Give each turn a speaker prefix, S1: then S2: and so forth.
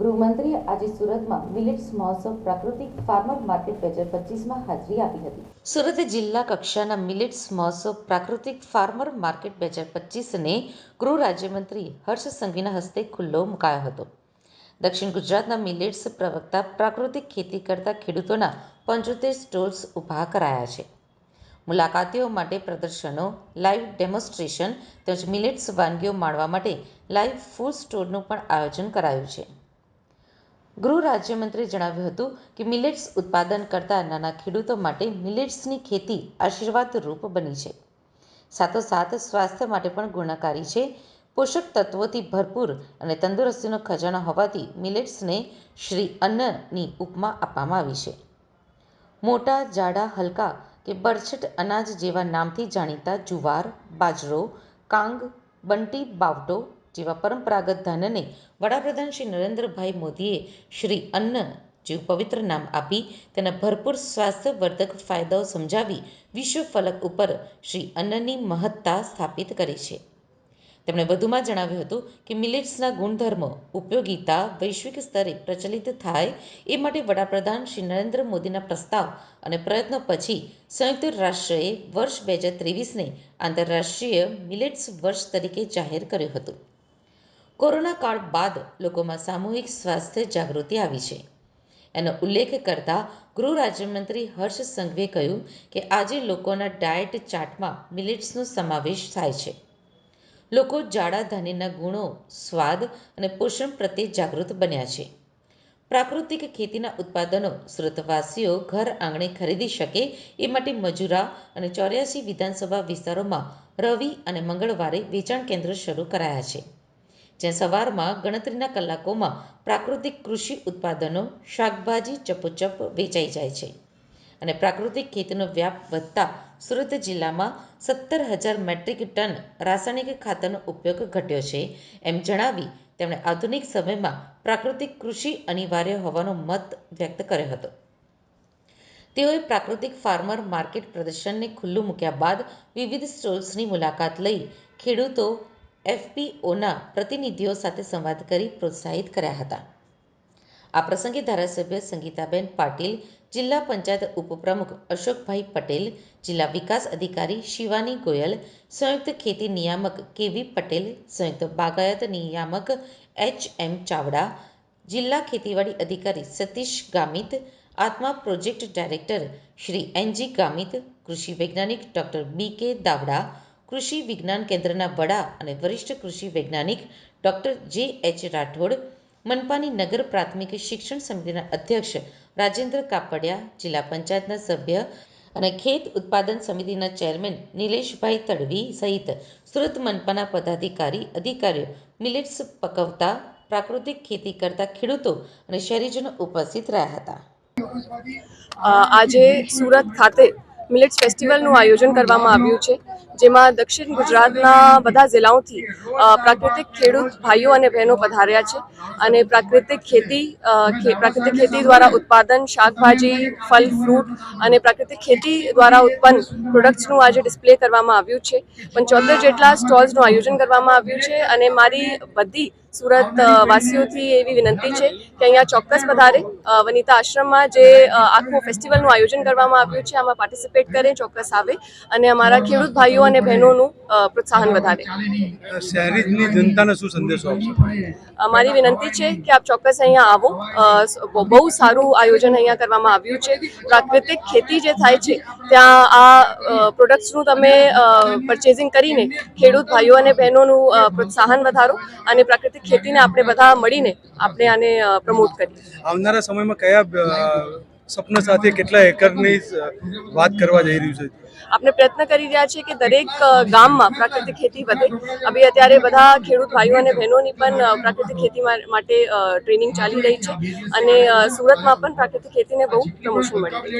S1: ગૃહમંત્રીએ આજે સુરતમાં મિલેટ્સ મહોત્સવ પ્રાકૃતિક ફાર્મર માર્કેટ બે હજાર પચીસમાં હાજરી આપી હતી. સુરત જિલ્લા કક્ષાના મિલેટ્સ મહોત્સવ પ્રાકૃતિક ફાર્મર માર્કેટ બે હજાર પચીસને ગૃહ રાજ્યમંત્રી હર્ષ સંઘવીના હસ્તે ખુલ્લો મુકાયો હતો. દક્ષિણ ગુજરાતના મિલેટ્સ પ્રવક્તા પ્રાકૃતિક ખેતી કરતા ખેડૂતોના પંચોતેર સ્ટોલ્સ ઊભા કરાયા છે. મુલાકાતીઓ માટે પ્રદર્શનો, લાઈવ ડેમોન્સ્ટ્રેશન તેમજ મિલેટ્સ વાનગીઓ માણવા માટે લાઈવ ફૂડ સ્ટોરનું પણ આયોજન કરાયું છે. ગૃહ રાજ્યમંત્રીએ જણાવ્યું હતું કે મિલેટ્સ ઉત્પાદન કરતા નાના ખેડૂતો માટે મિલેટ્સની ખેતી આશીર્વાદરૂપ બની છે. સાથોસાથ સ્વાસ્થ્ય માટે પણ ગુણકારી છે. પોષક તત્વોથી ભરપૂર અને તંદુરસ્તીનો ખજાનો હોવાથી મિલેટ્સને શ્રી અન્નની ઉપમા આપવામાં આવી છે. મોટા, જાડા, હલકા કે બરછટ અનાજ જેવા નામથી જાણીતા જુવાર, બાજરો, કાંગ, બંટી, બાવટો જેવા પરંપરાગત ધાન્યને વડાપ્રધાન શ્રી નરેન્દ્રભાઈ મોદીએ શ્રી અન્ન જેવું પવિત્ર નામ આપી તેના ભરપૂર સ્વાસ્થ્યવર્ધક ફાયદાઓ સમજાવી વિશ્વ ફલક ઉપર શ્રી અન્નની મહત્તા સ્થાપિત કરી છે. તેમણે વધુમાં જણાવ્યું હતું કે મિલેટ્સના ગુણધર્મો, ઉપયોગિતા, વૈશ્વિક સ્તરે પ્રચલિત થાય એ માટે વડાપ્રધાન શ્રી નરેન્દ્ર મોદીના પ્રસ્તાવ અને પ્રયત્નો પછી સંયુક્ત રાષ્ટ્રએ વર્ષ બે હજાર ત્રેવીસને આંતરરાષ્ટ્રીય મિલેટ્સ વર્ષ તરીકે જાહેર કર્યું હતું. કોરોના કાળ બાદ લોકોમાં સામૂહિક સ્વાસ્થ્ય જાગૃતિ આવી છે. એનો ઉલ્લેખ કરતા ગૃહ રાજ્યમંત્રી હર્ષ સંઘવીએ કહ્યું કે આજે લોકોના ડાયટ ચાર્ટમાં મિલેટ્સનો સમાવેશ થાય છે. લોકો જાડા ધાન્યના ગુણો, સ્વાદ અને પોષણ પ્રત્યે જાગૃત બન્યા છે. પ્રાકૃતિક ખેતીના ઉત્પાદનો સુરતવાસીઓ ઘર આંગણે ખરીદી શકે એ માટે મજૂરા અને ચોર્યાસી વિધાનસભા વિસ્તારોમાં રવિ અને મંગળવારે વેચાણ કેન્દ્ર શરૂ કરાયા છે. જ્યાં સવારમાં ગણતરીના કલાકોમાં પ્રાકૃતિક કૃષિ ઉત્પાદનો, શાકભાજી ચપોચપ વેચાઈ જાય છે. અને પ્રાકૃતિક ખેતીનો વ્યાપ વધતા સુરત જિલ્લામાં સત્તર હજાર મેટ્રિક ટન રાસાયણિક ખાતરનો ઉપયોગ ઘટ્યો છે એમ જણાવી તેમણે આધુનિક સમયમાં પ્રાકૃતિક કૃષિ અનિવાર્ય હોવાનો મત વ્યક્ત કર્યો હતો. તેઓએ પ્રાકૃતિક ફાર્મર માર્કેટ પ્રદર્શનને ખુલ્લું મૂક્યા બાદ વિવિધ સ્ટોલ્સની મુલાકાત લઈ ખેડૂતો એફપીઓના પ્રતિનિધિઓ સાથે સંવાદ કરી પ્રોત્સાહિત કર્યા હતા. આ પ્રસંગે ધારાસભ્ય સંગીતાબેન પાટીલ, જિલ્લા પંચાયત ઉપપ્રમુખ અશોકભાઈ પટેલ, જિલ્લા વિકાસ અધિકારી શિવાની ગોયલ, સંયુક્ત ખેતી નિયામક કેવી પટેલ, સંયુક્ત બાગાયત નિયામક એચ એમ ચાવડા, જિલ્લા ખેતીવાડી અધિકારી Satish Gamit, ATMA project director Shri NG Gamit, કૃષિ વૈજ્ઞાનિક ડોક્ટર બી કે દાવડા કૃષિ વિજ્ઞાન કેન્દ્રના વડા અને વરિષ્ઠ કૃષિ વૈજ્ઞાનિક ડોક્ટર જે એચ રાઠોડ, મનપાની નગર પ્રાથમિક શિક્ષણ સમિતિના અધ્યક્ષ રાજેન્દ્ર કાપડિયા, જિલ્લા પંચાયતના સભ્ય અને ખેત ઉત્પાદન સમિતિના ચેરમેન નિલેશભાઈ તડવી સહિત સુરત મનપાના પદાધિકારી, અધિકારીઓ, મિલેટ્સ પકવતા, પ્રાકૃતિક ખેતી કરતા ખેડૂતો અને શહેરીજનો ઉપસ્થિત રહ્યા હતા.
S2: આજે સુરત ખાતે મિલેટ્સ ફેસ્ટિવલનું આયોજન કરવામાં આવ્યું છે. જેમાં દક્ષિણ ગુજરાતના બધા જિલ્લાઓથી પ્રાકૃતિક ખેડૂત ભાઈઓ અને બહેનો પધાર્યા છે અને પ્રાકૃતિક ખેતી પ્રાકૃતિક ખેતી દ્વારા ઉત્પાદન શાકભાજી ફલ ફ્રૂટ અને પ્રાકૃતિક ખેતી દ્વારા ઉત્પન્ન પ્રોડક્ટ્સનું આજે ડિસ્પ્લે કરવામાં આવ્યું છે. પંચોતેર જેટલા સ્ટોલ્સનું આયોજન કરવામાં આવ્યું છે અને મારી બધી સુરત વાસીઓથી એવી વિનંતી છે કે અહીંયા ચોક્કસ પધારે. અ, વનિતા આશ્રમમાં જે આખું ફેસ્ટિવલનું આયોજન કરવામાં આવ્યું છે આમાં પાર્ટિસિપેટ કરે ચોક્કસ આવે અને અમારા ખેડૂત ભાઈઓ અને બહેનોનું પ્રોત્સાહન વધારે.
S3: શહેરીની જનતાને શું સંદેશો આપશો?
S2: અમારી વિનંતી છે કે આપ ચોક્કસ અહીંયા આવો. બહુ- સારું આયોજન અહીંયા કરવામાં આવ્યું છે. પ્રાકૃતિક ખેતી જે થાય છે ત્યાં આ પ્રોડક્ટ્સનું તમે પરચેઝિંગ કરીને ખેડૂત ભાઈઓ અને બહેનોનું પ્રોત્સાહન વધારો અને પ્રાકૃતિક ખેતીને આપણે બધા મળીને આપણે આને પ્રમોટ કરીએ.
S3: આવનારા સમયમાં કયા સપના સાથે કેટલા એકરની વાત કરવા જઈ રહ્યું છે?
S2: આપણે પ્રયત્ન કરી રહ્યા છીએ કે દરેક ગામમાં પ્રાકૃતિક ખેતી વધે. હવે અત્યારે બધા ખેડૂત ભાઈઓ અને બહેનોની પણ પ્રાકૃતિક ખેતી માટે ટ્રેનિંગ ચાલી રહી છે અને સુરતમાં પણ પ્રાકૃતિક ખેતીને બહુ પ્રમોશન મળી રહ્યું છે.